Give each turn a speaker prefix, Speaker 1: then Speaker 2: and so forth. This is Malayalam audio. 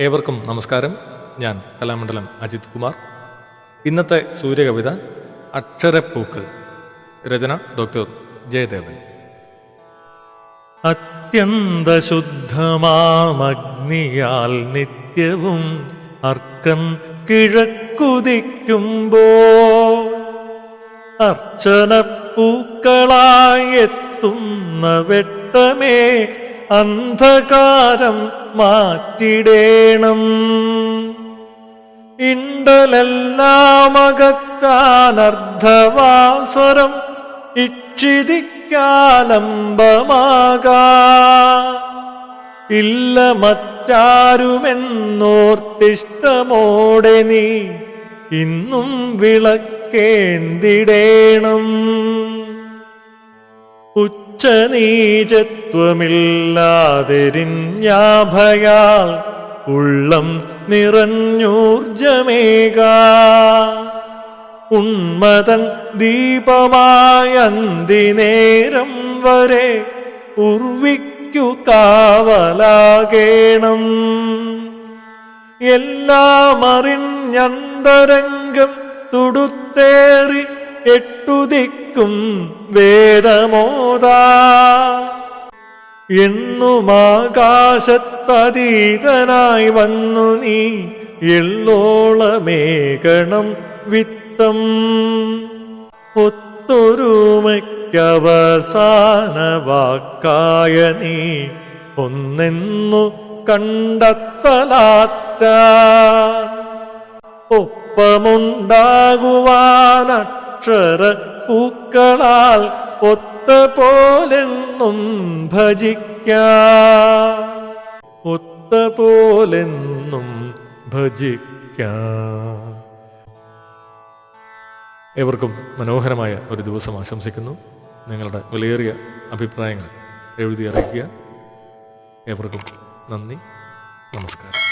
Speaker 1: ഏവർക്കും നമസ്കാരം. ഞാൻ കലാമണ്ഡലം അജിത് കുമാർ. ഇന്നത്തെ സൂര്യകവിത അക്ഷരപ്പൂക്കൾ. രചന ഡോക്ടർ ജയദേവൻ. അത്യന്തശുദ്ധമാമഗ്നിയാൽ നിത്യവും അർക്കൻ കിഴക്കുതിക്കുമ്പോ അർച്ചനപ്പൂക്കളായെത്തുന്ന വെട്ടമേ അന്ധകാരം മാറ്റിടേണം. ഇണ്ടലെല്ലാമകത്താനർദ്ധവാസരം ഇക്ഷിതിക്കാലംബമാകാ. ഇല്ല മറ്റാരുമെന്നോർത്തിഷ്ടമോടെ നീ ഇന്നും വിളക്കേന്തിടേണം. ഉച്ചനീചത്വമില്ലാതിരിഞ്ഞാഭയാൽ ഉള്ളം നിറഞ്ഞൂർജമേകാ. ഉന്മതൻ ദീപമായന്തിനേരം വരെ ഉർവിക്കു കാവലാകേണം. എല്ലാം തുടുത്തേറി എട്ടുദിക്കും വേദമോദാ. എന്നുമാകാശത്തതീതനായി വന്നു നീ എള്ളോളമേകണം വിത്തം. ഒത്തൊരുമയ്ക്കവസാന വാക്കായ നീ ഒന്നെന്നു കണ്ടെത്തലാറ്റ. ഒപ്പമുണ്ടാകുവാൻ അക്ഷര പൂക്കളാൽ ഒത്ത പോലെന്നും ഭജിക്ക. ഒത്ത പോലെന്നും ഭജിക്ക. ഏവർക്കും മനോഹരമായ ഒരു ദിവസം ആശംസിക്കുന്നു. നിങ്ങളുടെ വിലയേറിയ അഭിപ്രായങ്ങൾ എഴുതി അറിയിക്കുക. ഏവർക്കും നന്ദി. നമസ്കാരം.